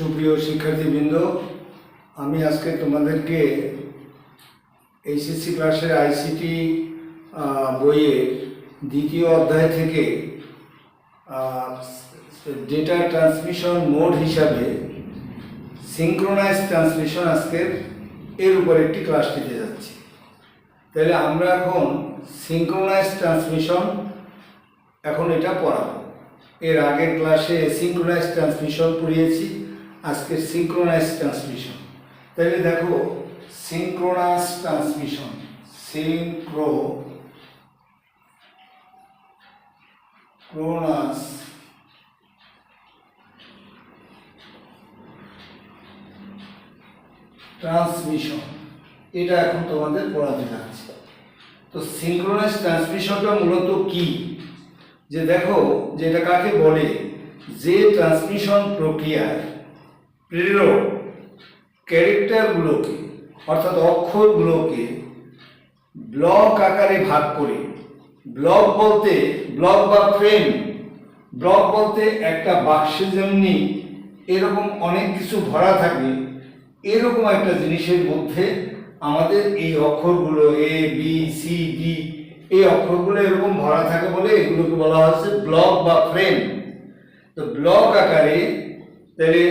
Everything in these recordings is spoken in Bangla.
সুপ্রিয় শিক্ষার্থীবৃন্দ, আমি আজকে তোমাদেরকে এইচএসসি ক্লাসের আইসিটি বইয়ের দ্বিতীয় অধ্যায় থেকে ডেটা ট্রান্সমিশন মোড হিসাবে সিঙ্ক্রোনাইজ ট্রান্সমিশন আজকের এর উপর একটি ক্লাস নিতে যাচ্ছি। তাহলে আমরা এখন সিঙ্ক্রোনাইজ ট্রান্সমিশন এখন এটা পড়াবো। এর আগের ক্লাসে সিঙ্ক্রোনাইজ ট্রান্সমিশন পড়িয়েছি। আজকে সিঙ্ক্রোনাইজ ট্রান্সমিশন তাহলে দেখো synchronous transmission synchronous transmission এটা এখন তোমাদের পড়াতে যাচ্ছে। তো সিঙ্ক্রোনাইজ ট্রান্সমিশনটা মূলত কি? যে দেখো যে এটা কাকে বলে, যে ট্রান্সমিশন প্রক্রিয়ায় প্রেরক ক্যারেক্টারগুলোকে, অর্থাৎ অক্ষরগুলোকে ব্লক আকারে ভাগ করে, ব্লক বলতে ব্লক বা ফ্রেম, ব্লক বলতে একটা বাক্সে যেমনি এরকম অনেক কিছু ভরা থাকে, এরকম একটা জিনিসের মধ্যে আমাদের এই অক্ষরগুলো এ বি সি ডি এই অক্ষরগুলো এরকম ভরা থাকে বলে এগুলোকে বলা হচ্ছে ব্লক বা ফ্রেম। তো ব্লক আকারে তাহলে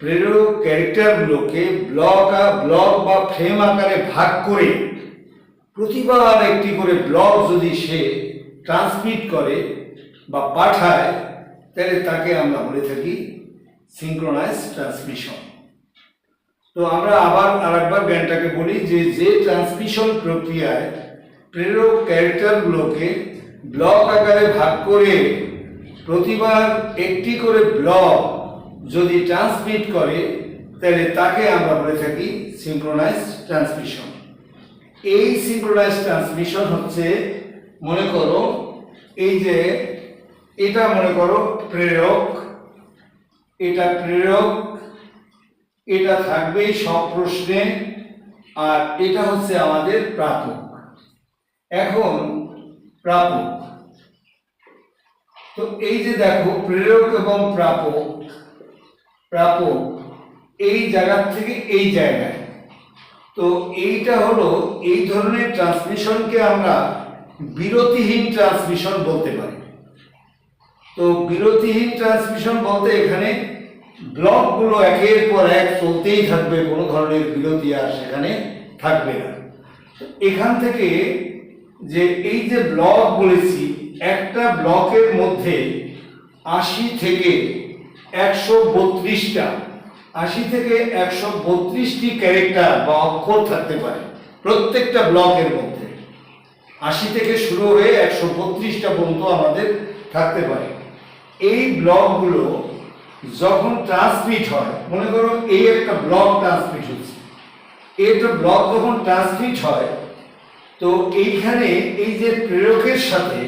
প্রেরক ক্যারেক্টারগুলোকে ব্লক ব্লক বা ফ্রেম আকারে ভাগ করে প্রতিবার একটি করে ব্লক যদি সে ট্রান্সমিট করে বা পাঠায়, তাহলে তাকে আমরা বলে থাকি সিঙ্ক্রোনাইজ ট্রান্সমিশন তো আমরা আবার আরেকবার জ্ঞানটাকে বলি যে যে ট্রান্সমিশন প্রক্রিয়ায় প্রেরক ক্যারেক্টারগুলোকে ব্লক আকারে ভাগ করে প্রতিবার একটি করে ব্লক যদি ট্রান্সমিট করে, তাহলে তাকে আমরা বলে থাকি সিঙ্ক্রোনাইজ ট্রান্সমিশন এই সিঙ্ক্রোনাইজ ট্রান্সমিশন হচ্ছে, মনে করো, এই যে এটা মনে করো প্রেরক, এটা প্রেরক, এটা থাকবেই সব প্রশ্নে, আর এটা হচ্ছে আমাদের প্রাপক। এখন প্রাপক। তো এই যে দেখো, প্রেরক এবং প্রাপক প্রাপক এই জায়গার থেকে এই জায়গায়। তো এইটা হলো এই ধরনের ট্রান্সমিশনকে আমরা বিরতিহীন ট্রান্সমিশন বলতে পারি। তো বিরতিহীন ট্রান্সমিশন বলতে এখানে ব্লকগুলো একের পর এক চলতেই থাকবে, কোনো ধরনের বিরতি আর সেখানে থাকবে না। এখান থেকে যে এই যে ব্লক বলেছি, একটা ব্লকের মধ্যে আশি থেকে একশো বত্রিশটা। আশি থেকে একশো বত্রিশটি ক্যারেক্টার বা অক্ষর থাকতে পারে প্রত্যেকটা ব্লকের মধ্যে। আশি থেকে শুরু হয়ে একশো বত্রিশটা পর্যন্ত আমাদের থাকতে পারে। এই ব্লকগুলো যখন ট্রান্সমিট হয়, মনে করো এই একটা ব্লক ট্রান্সমিট হচ্ছে। এই একটা ব্লক যখন ট্রান্সমিট হয়, তো এইখানে এই যে প্রেরকের সাথে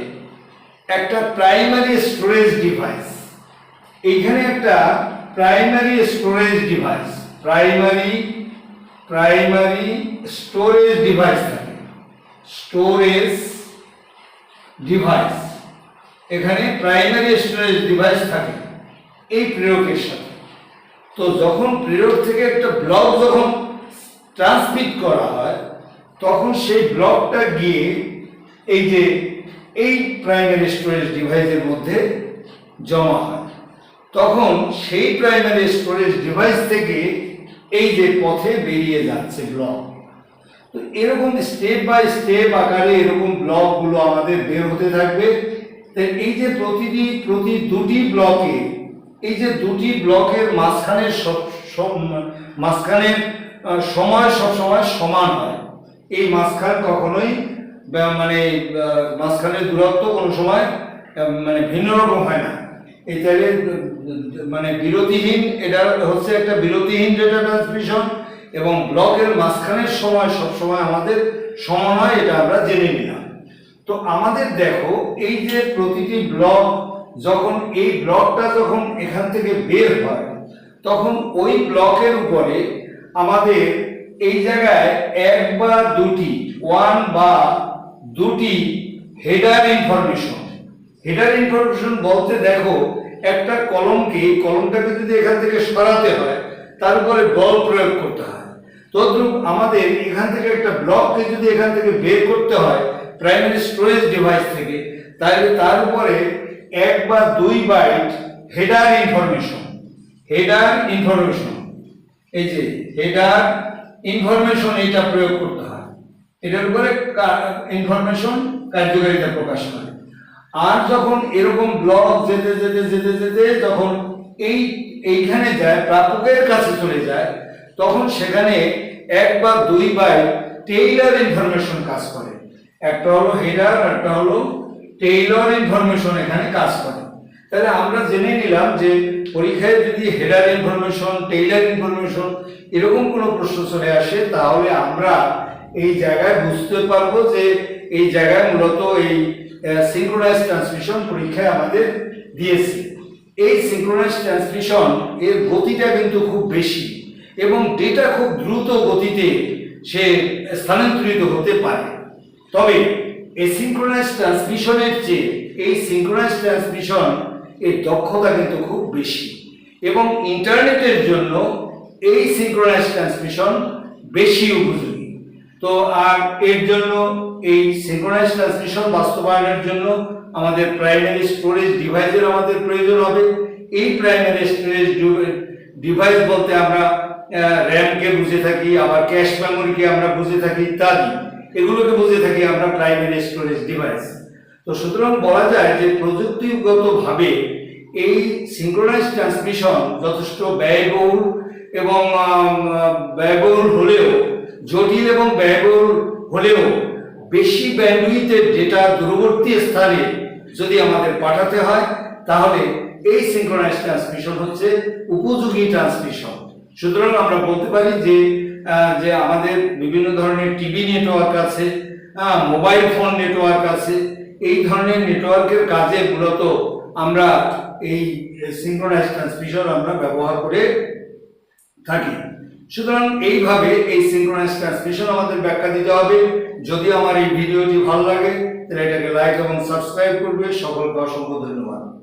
একটা প্রাইমারি স্টোরেজ ডিভাইস এইখানে একটা primary storage device primary primary storage device থাকে। স্টোরেজ ডিভাইস এখানে প্রাইমারি স্টোরেজ ডিভাইস থাকে এই প্রেরকের সাথে। তো যখন প্রেরক থেকে একটা ব্লক যখন ট্রান্সমিট করা হয়, তখন সেই ব্লকটা গিয়ে এই যে এই প্রাইমারি স্টোরেজ ডিভাইসের মধ্যে জমা হয়। তখন সেই প্রাইমারি স্টোরেজ ডিভাইস থেকে এই যে পথে বেরিয়ে যাচ্ছে ব্লক তো এরকম স্টেপ বাই স্টেপ আকারে এরকম ব্লকগুলো আমাদের বের হতে থাকবে। এই যে প্রতিটি, প্রতি দুটি ব্লকে এই যে দুটি ব্লকের মাঝখানের মাঝখানের সময় সব সময় সমান হয়। এই মাঝখান কখনোই মানে মাঝখানের দূরত্ব কোনো সময় মানে ভিন্ন রকম হয় না। তাহলে মানে বিরতিহীন, এটা হচ্ছে একটা বিরতিহীন ডেটা ট্রান্সমিশন এবং ব্লকের মাঝখানের সময় সব সময় আমাদের সমান হয় এটা আমরা জেনে নিলাম। তো আমাদের দেখো, এই যে প্রতিটি ব্লক যখন এই ব্লকটা যখন এখান থেকে বের হয়, তখন ওই ব্লকের উপরে আমাদের এই জায়গায় এক বা দুটি ওয়ান বা দুটি হেডার ইনফরমেশন হেডার ইনফরমেশন বলতে দেখো, একটা কলমকে, এই কলমটাকে যদি এখান থেকে সরাতে হয়, তার উপরে বল প্রয়োগ করতে হয়। তদ্রূপ আমাদের এখান থেকে একটা ব্লককে যদি এখান থেকে বের করতে হয় প্রাইমারি স্টোরেজ ডিভাইস থেকে, তাহলে তার উপরে এক বা দুই byte header information header information এই যে হেডার ইনফরমেশন এটা প্রয়োগ করতে হয়। এটার উপরে ইনফরমেশন কার্যকারিতা প্রকাশ করে। আর যখন এরকম ব্লক যেতে যেতে যেতে যেতে যখন এই, এইখানে যায়, প্রাপকের কাছে চলে যায়, তখন সেখানে এক বা দুই বাই টেইলার ইনফরমেশন কাজ করে। একটা হলো হেডার একটা হলো টেইলর ইনফরমেশন এখানে কাজ করে। তাহলে আমরা জেনে নিলাম যে পরীক্ষায় যদি হেডার ইনফরমেশন টেইলার ইনফরমেশন এরকম কোনো প্রশ্ন চলে আসে, তাহলে আমরা এই জায়গায় বুঝতে পারব যে এই জায়গায় মূলত এই সিঙ্ক্রোনাইজ ট্রান্সমিশন পরীক্ষায় আমাদের দিয়েছে। এই সিঙ্ক্রোনাইজ ট্রান্সমিশন এর গতিটা কিন্তু খুব বেশি এবং ডেটা খুব দ্রুত গতিতে সে স্থানান্তরিত হতে পারে। তবে এই সিঙ্ক্রোনাইজ ট্রান্সমিশনের চেয়ে এই সিঙ্ক্রোনাইজ ট্রান্সমিশন এর দক্ষতা কিন্তু খুব বেশি এবং ইন্টারনেটের জন্য এই সিঙ্ক্রোনাইজ ট্রান্সমিশন বেশি উপযোগী। তো আর এর জন্য এই সিঙ্ক্রোনাইজ ট্রান্সমিশন বাস্তবায়নের জন্য আমাদের প্রাইমারি স্টোরেজ ডিভাইসের আমাদের প্রয়োজন হবে। এই প্রাইমারি স্টোরেজ ডিভাইস বলতে আমরা র্যামকে বুঝে থাকি, আবার ক্যাশ মেমোরিকে আমরা বুঝে থাকি ইত্যাদি। এগুলোকে বুঝে থাকি আমরা প্রাইমারি স্টোরেজ ডিভাইস তো সুতরাং বলা যায় যে প্রযুক্তিগতভাবে এই সিঙ্ক্রোনাইজ ট্রান্সমিশন যথেষ্ট ব্যয়বহুল এবং ব্যয়বহুল হলেও ব্যয়বহুল হলেও বেশি ব্যান্ডউইথের ডেটা দূরবর্তী স্থানে যদি আমাদের পাঠাতে হয়, তাহলে এই সিঙ্ক্রোনাইজ ট্রান্সমিশন হচ্ছে উপযোগী ট্রান্সমিশন সুতরাং আমরা বলতে পারি যে যে আমাদের বিভিন্ন ধরনের টিভি নেটওয়ার্ক আছে মোবাইল ফোন নেটওয়ার্ক আছে, এই ধরনের নেটওয়ার্কের কাজে মূলত আমরা এই সিঙ্ক্রোনাইজ ট্রান্সমিশন আমরা ব্যবহার করে থাকি। সুতরাং এইভাবে এই সিনক্রোনাইজ ট্রান্সমিশন আমাদের ব্যাখ্যা দিতে হবে। যদি আমার এই ভিডিওটি ভালো লাগে, তাহলে এটাকে লাইক এবং সাবস্ক্রাইব করবে। সকলকে অসংখ্য ধন্যবাদ।